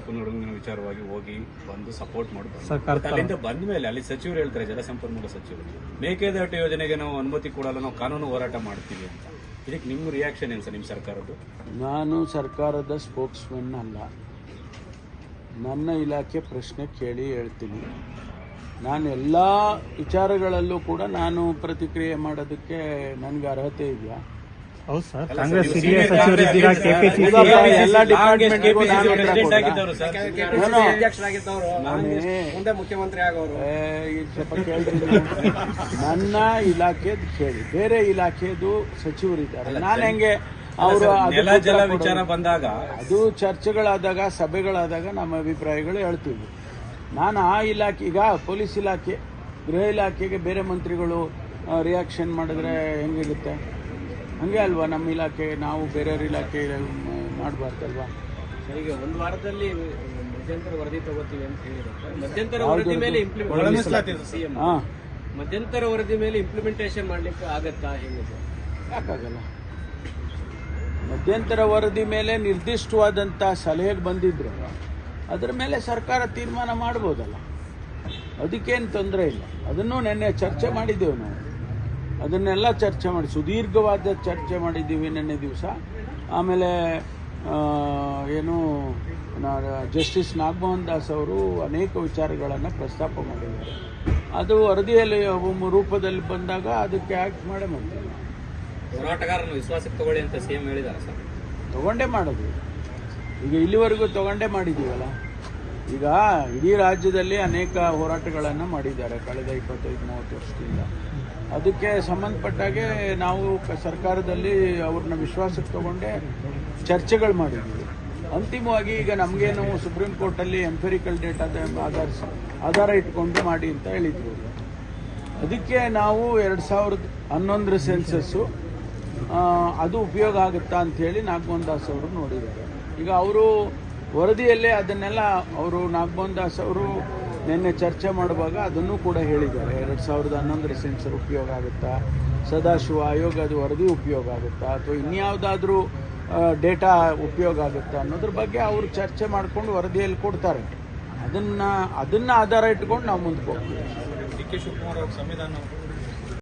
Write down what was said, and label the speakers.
Speaker 1: ಕ್ಷೇತ್ರ ವಿಚಾರವಾಗಿ ಹೋಗಿ ಬಂದು ಸಪೋರ್ಟ್ ಮಾಡಿ.
Speaker 2: ಸರ್ಕಾರ
Speaker 1: ಅಲ್ಲಿಂದ ಬಂದ ಮೇಲೆ ಅಲ್ಲಿ ಸಚಿವರು ಹೇಳ್ತಾರೆ ಜಲಸಂಪನ್ಮೂಲ ಸಚಿವರು. ಮೇಕೆದಾಟು ಯೋಜನೆಗೆ ನಾವು ಅನುಮತಿ ಕೊಡಲ್ಲ ನಾವು ಕಾನೂನು ಹೋರಾಟ ಮಾಡ್ತೀವಿ ಅಂತ. ಇದಕ್ಕೆ ನಿಮ್ಮ ರಿಯಾಕ್ಷನ್ ಏನು ಸರ್ ನಿಮ್ಮ ಸರ್ಕಾರದ್ದು?
Speaker 3: ನಾನು ಸರ್ಕಾರದ ಸ್ಪೋಕ್ಸ್ಮನ್ ಅಲ್ಲ. ನನ್ನ ಇಲಾಖೆ ಪ್ರಶ್ನೆ ಕೇಳಿ ಹೇಳ್ತೀನಿ. ನಾನು ಎಲ್ಲ ವಿಚಾರಗಳಲ್ಲೂ ಕೂಡ ನಾನು ಪ್ರತಿಕ್ರಿಯೆ ಮಾಡೋದಕ್ಕೆ ನನಗೆ ಅರ್ಹತೆ ಇದೆಯಾ?
Speaker 2: ಹೌದು ಸರ್. ಕಾಂಗ್ರೆಸ್ ಹಿರಿಯ ಸಚಿವರಿದ್ದೀರಾ? ಕೆಪಿಸಿಸಿ
Speaker 3: ಎಲ್ಲ
Speaker 4: ಡಿಪಾರ್ಟ್ಮೆಂಟ್ ಮುಖ್ಯಮಂತ್ರಿ ಆಗೋರು.
Speaker 3: ಸ್ವಲ್ಪ ನನ್ನ ಇಲಾಖೆದು ಕೇಳಿ. ಬೇರೆ ಇಲಾಖೆದು ಸಚಿವರಿದ್ದಾರೆ. ನಾನು ಹೆಂಗೆ ಅವರು
Speaker 1: ನೆಲ ಜಲ ವಿಚಾರ ಬಂದಾಗ
Speaker 3: ಅದು ಚರ್ಚೆಗಳಾದಾಗ ಸಭೆಗಳಾದಾಗ ನಮ್ಮ ಅಭಿಪ್ರಾಯಗಳು ಹೇಳ್ತೀವಿ. ನಾನು ಆ ಇಲಾಖೆ ಈಗ ಪೊಲೀಸ್ ಇಲಾಖೆ ಗೃಹ ಇಲಾಖೆಗೆ ಬೇರೆ ಮಂತ್ರಿಗಳು ರಿಯಾಕ್ಷನ್ ಮಾಡಿದ್ರೆ ಹೆಂಗಿರುತ್ತೆ? ಹಂಗೆ ಅಲ್ವಾ? ನಮ್ಮ ಇಲಾಖೆ ನಾವು ಬೇರೆಯವ್ರ ಇಲಾಖೆ ಮಾಡಬಾರ್ದಲ್ವಾ?
Speaker 4: ಈಗ ಒಂದು ವಾರದಲ್ಲಿ ಮಧ್ಯಂತರ ವರದಿ ತಗೋತೀವಿ ಅಂತ ಹೇಳಿದ್ರೆ ಮಧ್ಯಂತರ ವರದಿ ಮೇಲೆ ಇಂಪ್ಲಿಮೆಂಟ್ ಮಧ್ಯಂತರ ವರದಿ ಮೇಲೆ ಇಂಪ್ಲಿಮೆಂಟೇಷನ್ ಮಾಡ್ಲಿಕ್ಕೆ ಆಗತ್ತಾ? ಹೆಂಗೆ ಸರ್
Speaker 3: ಯಾಕಾಗಲ್ಲ? ಮಧ್ಯಂತರ ವರದಿ ಮೇಲೆ ನಿರ್ದಿಷ್ಟವಾದಂಥ ಸಲಹೆ ಬಂದಿದ್ರು. ಅದರ ಮೇಲೆ ಸರ್ಕಾರ ತೀರ್ಮಾನ ಮಾಡ್ಬೋದಲ್ಲ. ಅದಕ್ಕೇನು ತೊಂದರೆ ಇಲ್ಲ. ಅದನ್ನು ನಿನ್ನೆ ಚರ್ಚೆ ಮಾಡಿದ್ದೇವೆ ನಾವು. ಅದನ್ನೆಲ್ಲ ಚರ್ಚೆ ಮಾಡಿ ಸುದೀರ್ಘವಾದ ಚರ್ಚೆ ಮಾಡಿದ್ದೀವಿ ನಿನ್ನೆ ದಿವಸ. ಆಮೇಲೆ ಏನು ಜಸ್ಟಿಸ್ ನಾಗಮೋಹನ್ ದಾಸ್ ಅವರು ಅನೇಕ ವಿಚಾರಗಳನ್ನು ಪ್ರಸ್ತಾಪ ಮಾಡಿದ್ದಾರೆ. ಅದು ವರದಿಯಲ್ಲಿ ಒಮ್ಮೆ ರೂಪದಲ್ಲಿ ಬಂದಾಗ ಅದಕ್ಕೆ ಆ್ಯಕ್ಟ್ ಮಾಡೇ ಮಾಡ್ತೀವಿ
Speaker 1: ಹೋರಾಟಗಾರನ ವಿಶ್ವಾಸಕ್ಕೆ ತಗೊಳ್ಳಿ ಅಂತ ಸಿಎಂ ಹೇಳಿದ್ದಾರೆ ಸರ್.
Speaker 3: ತಗೊಂಡೇ ಮಾಡೋದು. ಈಗ ಇಲ್ಲಿವರೆಗೂ ತಗೊಂಡೇ ಮಾಡಿದ್ದೀವಲ್ಲ? ಈಗ ಇಡೀ ರಾಜ್ಯದಲ್ಲಿ ಅನೇಕ ಹೋರಾಟಗಳನ್ನು ಮಾಡಿದ್ದಾರೆ ಕಳೆದ ಇಪ್ಪತ್ತೈದು ಮೂವತ್ತು ವರ್ಷದಿಂದ. ಅದಕ್ಕೆ ಸಂಬಂಧಪಟ್ಟಾಗೆ ನಾವು ಸರ್ಕಾರದಲ್ಲಿ ಅವ್ರನ್ನ ವಿಶ್ವಾಸಕ್ಕೆ ತಗೊಂಡೆ ಚರ್ಚೆಗಳು ಮಾಡಿದ್ವಿ. ಅಂತಿಮವಾಗಿ ಈಗ ನಮಗೇನು ಸುಪ್ರೀಂ ಕೋರ್ಟಲ್ಲಿ ಎಂಪೆರಿಕಲ್ ಡೇಟಾದ ಆಧಾರ ಆಧಾರ ಇಟ್ಕೊಂಡು ಮಾಡಿ ಅಂತ ಹೇಳಿದ್ರು ಅದಕ್ಕೆ ನಾವು ಎರಡು ಸಾವಿರದ ಹನ್ನೊಂದರ ಸೆನ್ಸಸ್ಸು ಅದು ಉಪಯೋಗ ಆಗುತ್ತಾ ಅಂಥೇಳಿ ನಾಗಮೋಹನ್ ದಾಸ್ ಅವರು ನೋಡಿದ್ದಾರೆ. ಈಗ ಅವರು ವರದಿಯಲ್ಲೇ ಅದನ್ನೆಲ್ಲ ಅವರು ನಾಗಮೋಹನ್ ದಾಸ್ ಅವರು ನಿನ್ನೆ ಚರ್ಚೆ ಮಾಡುವಾಗ ಅದನ್ನು ಕೂಡ ಹೇಳಿದ್ದಾರೆ. ಎರಡು ಸಾವಿರದ ಹನ್ನೊಂದರ ಸೆನ್ಸರ್ ಉಪಯೋಗ ಆಗುತ್ತಾ? ಸದಾಶಿವ ಆಯೋಗದ ವರದಿ ಉಪಯೋಗ ಆಗುತ್ತಾ? ಅಥವಾ ಇನ್ಯಾವುದಾದ್ರೂ ಡೇಟಾ ಉಪಯೋಗ ಆಗುತ್ತಾ ಅನ್ನೋದ್ರ ಬಗ್ಗೆ ಅವರು ಚರ್ಚೆ ಮಾಡಿಕೊಂಡು ವರದಿಯಲ್ಲಿ ಕೊಡ್ತಾರೆ. ಅದನ್ನು ಅದನ್ನು ಆಧಾರ ಇಟ್ಕೊಂಡು ನಾವು ಮುಂದಕ್ಕೆ ಹೋಗ್ತೀವಿ.
Speaker 1: ಡಿ ಕೆ ಶಿವಕುಮಾರ್ ಅವ್ರ ಸಂವಿಧಾನ